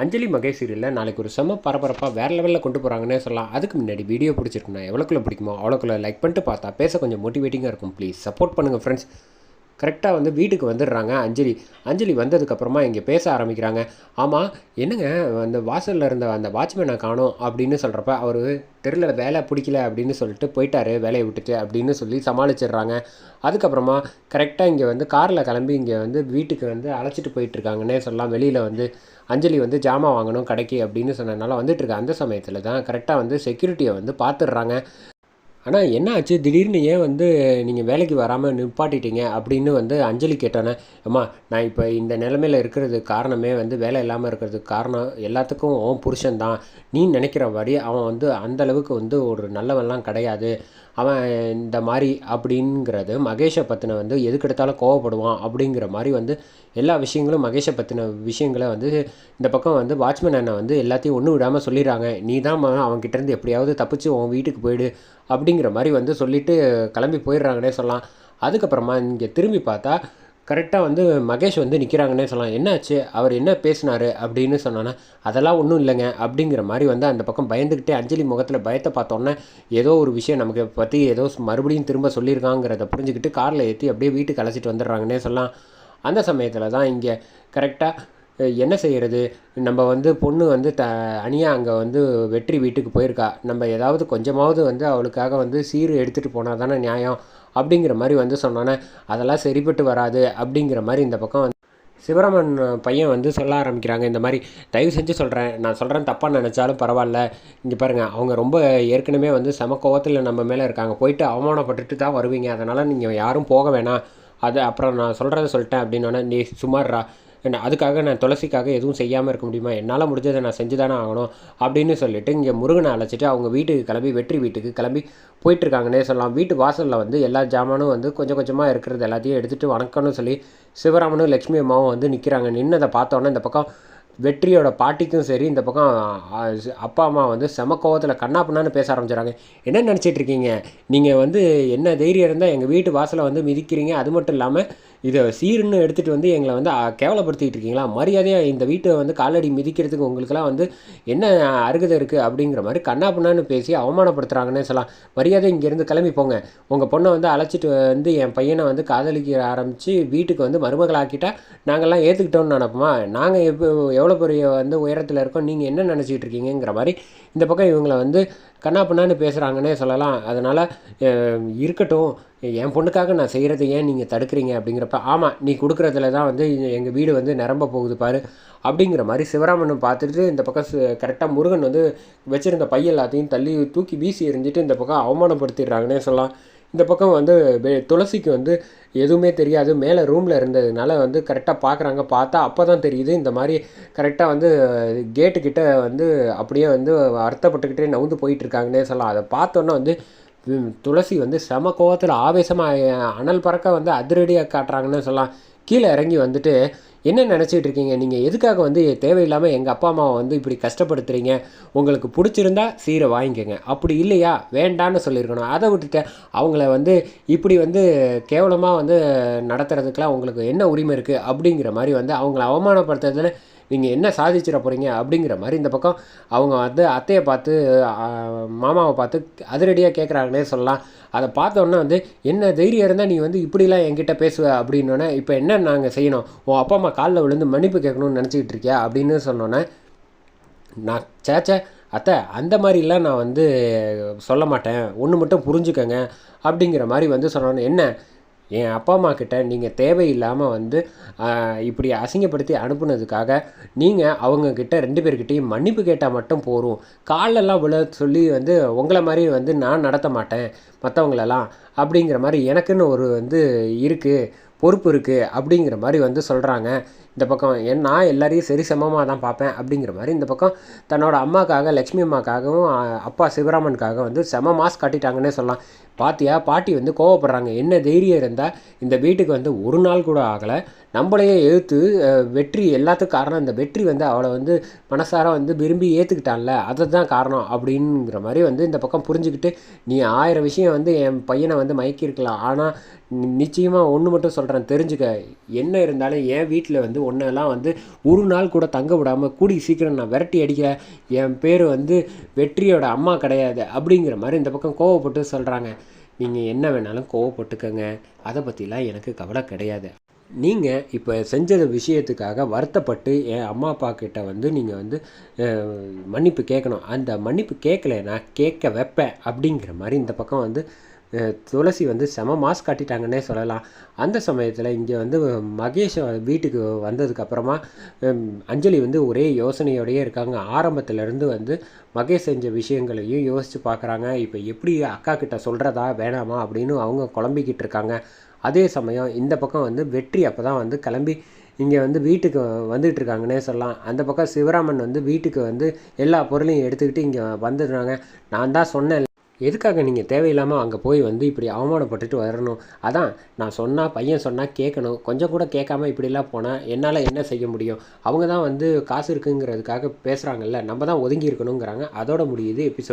அஞ்சலி மகேஷ் சீரியலில் நாளைக்கு ஒரு செம பரபரப்பாக வேறு லெவலில் கொண்டு போகிறாங்கன்னே சொல்லலாம். அதுக்கு முன்னாடி வீடியோ பிடிச்சிருக்குன்னா எவ்வளோக்குள்ளே பிடிக்குமோ அவ்வளோக்குள்ளே லைக் பண்ணிட்டு பார்த்தா பேச கொஞ்சம் மோட்டிவேட்டிங்காக இருக்கும். ப்ளீஸ் சப்போர்ட் பண்ணுங்கள் ஃப்ரெண்ட்ஸ் கரெக்டாக வந்து வீட்டுக்கு வந்துடுறாங்க அஞ்சலி. அஞ்சலி வந்ததுக்கப்புறமா இங்கே பேச ஆரம்பிக்கிறாங்க. ஆமாம் என்னங்க அந்த வாசலில் இருந்த அந்த வாட்ச்மேனை காணும் அப்படின்னு சொல்கிறப்ப அவர் தெருல வேலை பிடிக்கல அப்படின்னு சொல்லிட்டு போயிட்டாரு வேலையை விட்டுட்டு அப்படின்னு சொல்லி சமாளிச்சிடுறாங்க. அதுக்கப்புறமா கரெக்டாக இங்கே வந்து காரில் கிளம்பி இங்கே வந்து வீட்டுக்கு வந்து அழைச்சிட்டு போயிட்டுருக்காங்கன்னே சொல்லலாம். வெளியில் வந்து அஞ்சலி வந்து ஜாமான் வாங்கணும் கடைக்கு அப்படின்னு சொன்னதுனால வந்துட்டுருக்க. அந்த சமயத்தில் தான் கரெக்டாக வந்து செக்யூரிட்டியை வந்து பார்த்துடுறாங்க. ஆனால் என்ன ஆச்சு? திடீர்னு ஏன் வந்து நீங்கள் வேலைக்கு வராமல் நிப்பாட்டிட்டீங்க? அப்படின்னு வந்து அஞ்சலி கேட்டோன்னே அம்மா நான் இப்போ இந்த நிலமையில இருக்கிறதுக்கு காரணமே வந்து வேலை இல்லாமல் இருக்கிறதுக்கு காரணம் எல்லாத்துக்கும் உன் புருஷன் தான் நீ நினைக்கிற மாதிரி அவன் வந்து அந்த அளவுக்கு வந்து ஒரு நல்லவன்லாம் கிடையாது. அவன் இந்த மாதிரி அப்படிங்கிறது மகேஷை பற்றின வந்து எதுக்கெடுத்தாலும் கோவப்படுவான் அப்படிங்கிற மாதிரி வந்து எல்லா விஷயங்களும் மகேஷை பற்றின விஷயங்களை வந்து இந்த பக்கம் வந்து வாட்ச்மேன் அண்ணன் வந்து எல்லாத்தையும் ஒன்றும் விடாமல் சொல்லிடுறாங்க. நீ தான் அவன்கிட்டேருந்து எப்படியாவது தப்பிச்சு உன் வீட்டுக்கு போயிடு அப்படிங்கிற மாதிரி வந்து சொல்லிவிட்டு கிளம்பி போயிடுறாங்கன்னே சொல்லலாம். அதுக்கப்புறமா இங்கே திரும்பி பார்த்தா கரெக்டாக வந்து மகேஷ் வந்து நிற்கிறாங்கன்னே சொல்லலாம். என்னாச்சு? அவர் என்ன பேசினார்? அப்படின்னு சொன்னோன்னா அதெல்லாம் ஒன்றும் இல்லைங்க. அப்படிங்கிற மாதிரி வந்து அந்த பக்கம் பயந்துக்கிட்டே அஞ்சலி முகத்தில் பயத்தை பார்த்தோன்னே ஏதோ ஒரு விஷயம் நமக்கு பற்றி ஏதோ மறுபடியும் திரும்ப சொல்லியிருக்காங்கிறத புரிஞ்சுக்கிட்டு காரில் ஏற்றி அப்படியே வீட்டுக்கு அழைச்சிட்டு வந்துடுறாங்கன்னே சொல்லலாம். அந்த சமயத்தில் தான் இங்கே கரெக்டாக என்ன செய்கிறது நம்ம வந்து பொண்ணு வந்து த அனியாக அங்கே வந்து வெற்றி வீட்டுக்கு போயிருக்கா. நம்ம ஏதாவது கொஞ்சமாவது வந்து அவளுக்காக வந்து சீர் எடுத்துகிட்டு போனால் தானே நியாயம்? அப்படிங்கிற மாதிரி வந்து சொன்னோன்னே அதெல்லாம் சரிப்பட்டு வராது அப்படிங்கிற மாதிரி இந்த பக்கம் வந்து சிவராமன் பையன் வந்து சொல்ல ஆரம்பிக்கிறாங்க. இந்த மாதிரி தயவு செஞ்சு சொல்கிறேன் நான் சொல்கிறேன் தப்பாக நினச்சாலும் பரவாயில்ல. இங்கே பாருங்கள் அவங்க ரொம்ப ஏற்கனவே வந்து சமக்கோவத்தில் நம்ம மேலே இருக்காங்க. போயிட்டு அவமானப்பட்டுட்டு தான் வருவீங்க. அதனால் நீங்கள் யாரும் போக வேணாம். அது அப்புறம் நான் சொல்கிறத சொல்லிட்டேன் அப்படின்னோடனே நீ சுமார்ரா நான் அதுக்காக நான் துளசிக்காக எதுவும் செய்யாமல் இருக்க முடியுமா? என்னால் முடிஞ்சதை நான் செஞ்சு தானே ஆகணும் அப்படின்னு சொல்லிட்டு இங்கே முருகனை அழைச்சிட்டு அவங்க வீட்டுக்கு கிளம்பி வெற்றி வீட்டுக்கு கிளம்பி போயிட்டுருக்காங்கன்னே சொல்லலாம். வீட்டு வாசலில் வந்து எல்லா ஜாமானும் வந்து கொஞ்சம் கொஞ்சமாக இருக்கிறது எல்லாத்தையும் எடுத்துகிட்டு வணக்கம்னு சொல்லி சிவராமனும் லக்ஷ்மி அம்மாவும் வந்து நிற்கிறாங்க நின்னதை பார்த்தோன்னே இந்த பக்கம் வெற்றியோட பாட்டிக்கும் சரி இந்த பக்கம் அப்பா அம்மா வந்து செம கோவத்தில் கண்ணா பேச ஆரம்பிச்சிடறாங்க என்ன நினச்சிட்டு இருக்கீங்க? நீங்கள் வந்து என்ன தைரியம் இருந்தால் எங்கள் வீட்டு வாசலை வந்து மிதிக்கிறீங்க. அது மட்டும் இல்லாமல் இதை சீருன்னு எடுத்துகிட்டு வந்து எங்களை வந்து கேவலப்படுத்திக்கிட்டு இருக்கீங்களா? மரியாதையாக இந்த வீட்டை வந்து காலடி மிதிக்கிறதுக்கு உங்களுக்கெல்லாம் வந்து என்ன அருகதை இருக்குது அப்படிங்கிற மாதிரி கண்ணா பண்ணான்னு பேசி அவமானப்படுத்துகிறாங்கன்னே சொல்லலாம். மரியாதை இங்கேருந்து கிளம்பி போங்க. உங்கள் பொண்ணை வந்து அழைச்சிட்டு வந்து என் பையனை வந்து காதலிக்க ஆரம்பித்து வீட்டுக்கு வந்து மருமகளாக்கிட்டா நாங்கள்லாம் ஏற்றுக்கிட்டோம்னு நினப்போமா? நாங்கள் எப்போ எவ்வளோ பெரிய வந்து உயரத்தில் இருக்கோம். நீங்கள் என்ன நினச்சிட்டு இருக்கீங்கிற மாதிரி இந்த பக்கம் இவங்களை வந்து கண்ணா பண்ணான்னு பேசுகிறாங்கன்னே சொல்லலாம். அதனால் இருக்கட்டும். என் பொண்ணுக்காக நான் செய்கிறத ஏன் நீங்கள் தடுக்கிறீங்க அப்படிங்கிறப்ப ஆமாம் நீ கொடுக்குறதுல தான் வந்து எங்கள் வீடு வந்து நிரம்ப போகுது பாரு அப்படிங்கிற மாதிரி சிவராமனை பார்த்துட்டு இந்த பக்கம் கரெக்டாக முருகன் வந்து வச்சுருந்த பை எல்லாத்தையும் தள்ளி தூக்கி வீசி எறிஞ்சிட்டு இந்த பக்கம் அவமானப்படுத்திடுறாங்கன்னே சொல்லலாம். இந்த பக்கம் வந்து துளசிக்கு வந்து எதுவுமே தெரியாது. மேலே ரூமில் இருந்ததுனால வந்து கரெக்டாக பார்க்குறாங்க பார்த்தா அப்போ தான் தெரியுது. இந்த மாதிரி கரெக்டாக வந்து கேட்டுக்கிட்ட வந்து அப்படியே வந்து அர்த்தப்பட்டுக்கிட்டே நவுந்து போயிட்டுருக்காங்கன்னே சொல்லலாம். அதை பார்த்தோன்னே வந்து துளசி வந்து செம கோவத்தில் ஆவேசமாக அனல் பறக்க வந்து அதிரடியாக காட்டுறாங்கன்னு சொல்லலாம். கீழே இறங்கி வந்துட்டு என்ன நினச்சிட்டு இருக்கீங்க? நீங்கள் எதுக்காக வந்து தேவையில்லாமல் எங்கள் அப்பா அம்மாவை வந்து இப்படி கஷ்டப்படுத்துகிறீங்க உங்களுக்கு பிடிச்சிருந்தா சீரை வாங்கிக்கோங்க. அப்படி இல்லையா? வேண்டான்னு சொல்லியிருக்கணும். அதை விட்டுட்டு அவங்கள வந்து இப்படி வந்து கேவலமாக வந்து நடத்துறதுக்கெலாம் உங்களுக்கு என்ன உரிமை இருக்குது அப்படிங்கிற மாதிரி வந்து அவங்கள அவமானப்படுத்துறதுல நீங்கள் என்ன சாதிச்சிட போகிறீங்க அப்படிங்கிற மாதிரி இந்த பக்கம் அவங்க வந்து அத்தையை பார்த்து மாமாவை பார்த்து அதிரடியாக கேட்குறாங்கன்னே சொல்லலாம். அதை பார்த்தோன்னே வந்து என்ன தைரியம் இருந்தால் நீ வந்து இப்படிலாம் என்கிட்ட பேசுவ? அப்படின்னோடனே இப்போ என்ன நாங்கள் செய்யணும்? உன் அப்பா அம்மா காலில் விழுந்து மன்னிப்பு கேட்கணும்னு நினச்சிக்கிட்டு இருக்கியா? அப்படின்னு சொன்னோன்னே நான் சேச்சே அத்தை அந்த மாதிரிலாம் நான் வந்து சொல்ல மாட்டேன். ஒன்று மட்டும் புரிஞ்சுக்கங்க. அப்படிங்கிற மாதிரி வந்து சொன்னோன்னே என்ன? என் அப்பா அம்மா கிட்ட நீங்கள் தேவையில்லாமல் வந்து இப்படி அசிங்கப்படுத்தி அனுப்புனதுக்காக நீங்கள் அவங்கக்கிட்ட ரெண்டு பேர்கிட்டையும் மன்னிப்பு கேட்டால் மட்டும் போகும் காலெல்லாம் விழ சொல்லி வந்து உங்களை மாதிரி வந்து நான் நடத்த மாட்டேன் மற்றவங்களெல்லாம் அப்படிங்கிற மாதிரி எனக்குன்னு ஒரு வந்து இருக்குது பொறுப்பு இருக்குது அப்படிங்கிற மாதிரி வந்து சொல்கிறாங்க இந்த பக்கம் என் நான் எல்லாரையும் சரி சமமாக தான் பார்ப்பேன் அப்படிங்கிற மாதிரி இந்த பக்கம் தன்னோட அம்மாக்காக லக்ஷ்மி அம்மாக்காகவும் அப்பா சிவராமனுக்காக வந்து செம மாஸ் காட்டிட்டாங்கன்னே சொல்லலாம். பாத்தியா? பாட்டி வந்து கோவப்படுறாங்க. என்ன தைரியம் இருந்தால் இந்த வீட்டுக்கு வந்து ஒரு நாள் கூட ஆகலை. நம்மளையே எழுத்து வெற்றி எல்லாத்துக்கும் காரணம் இந்த வெற்றி வந்து அவளை வந்து மனசார வந்து விரும்பி ஏற்றுக்கிட்டான்ல அதுதான் காரணம் அப்படிங்கிற மாதிரி வந்து இந்த பக்கம் புரிஞ்சுக்கிட்டு நீ ஆயிரம் விஷயம் வந்து என் பையனை வந்து மயக்கியிருக்கலாம். ஆனால் நிச்சயமாக ஒன்று மட்டும் சொல்கிறேன் தெரிஞ்சுக்க. என்ன இருந்தாலும் என் வீட்டில் வந்து ஒன்றெல்லாம் வந்து ஒரு நாள் கூட தங்க விடாமல் கூடி சீக்கிரம் நான் விரட்டி அடிக்க என் பேர் வந்து வெற்றியோட அம்மா கிடையாது அப்படிங்கிற மாதிரி இந்த பக்கம் கோவப்பட்டு சொல்கிறாங்க நீங்கள் என்ன வேணாலும் கோவப்பட்டுக்கங்க. அதை பற்றிலாம் எனக்கு கவலை கிடையாது. நீங்கள் இப்போ செஞ்ச விஷயத்துக்காக வருத்தப்பட்டு என் அம்மா அப்பா கிட்ட வந்து நீங்கள் வந்து மன்னிப்பு கேட்கணும். அந்த மன்னிப்பு கேட்கலைன்னா கேட்க வைப்பேன் அப்படிங்கிற மாதிரி இந்த பக்கம் வந்து துளசி வந்து செம மாஸ் காட்டிட்டாங்கன்னே சொல்லலாம். அந்த சமயத்தில் இங்கே வந்து மகேஷ் வீட்டுக்கு வந்ததுக்கப்புறமா அஞ்சலி வந்து ஒரே யோசனையோடயே இருக்காங்க. ஆரம்பத்துலேருந்து வந்து மகேஷ் செஞ்ச விஷயங்களையும் யோசித்து பார்க்குறாங்க இப்போ எப்படி அக்கா கிட்ட சொல்கிறதா வேணாமா அப்படின்னு அவங்க குழம்பிக்கிட்டு இருக்காங்க. அதே சமயம் இந்த பக்கம் வந்து வெற்றி அப்போ தான் வந்து கிளம்பி இங்கே வந்து வீட்டுக்கு வந்துட்டு இருக்காங்கன்னே சொல்லலாம். அந்த பக்கம் சிவராமன் வந்து வீட்டுக்கு வந்து எல்லா பொருளையும் எடுத்துக்கிட்டு இங்கே வந்துடுறாங்க. நான் தான் சொன்னேன் எதுக்காக நீங்கள் தேவையில்லாமல் அங்கே போய் வந்து இப்படி அவமானப்பட்டுட்டு வரணும்? அதான் நான் சொன்னால் பையன் சொன்னால் கேட்கணும். கொஞ்சம் கூட கேட்காம இப்படிலாம் போனால் என்னால் என்ன செய்ய முடியும்? அவங்க தான் வந்து காசு இருக்குங்கிறதுக்காக பேசுகிறாங்கல்ல நம்ம தான் ஒதுங்கி இருக்கணுங்கிறாங்க. அதோட முடியுது எபிசோட்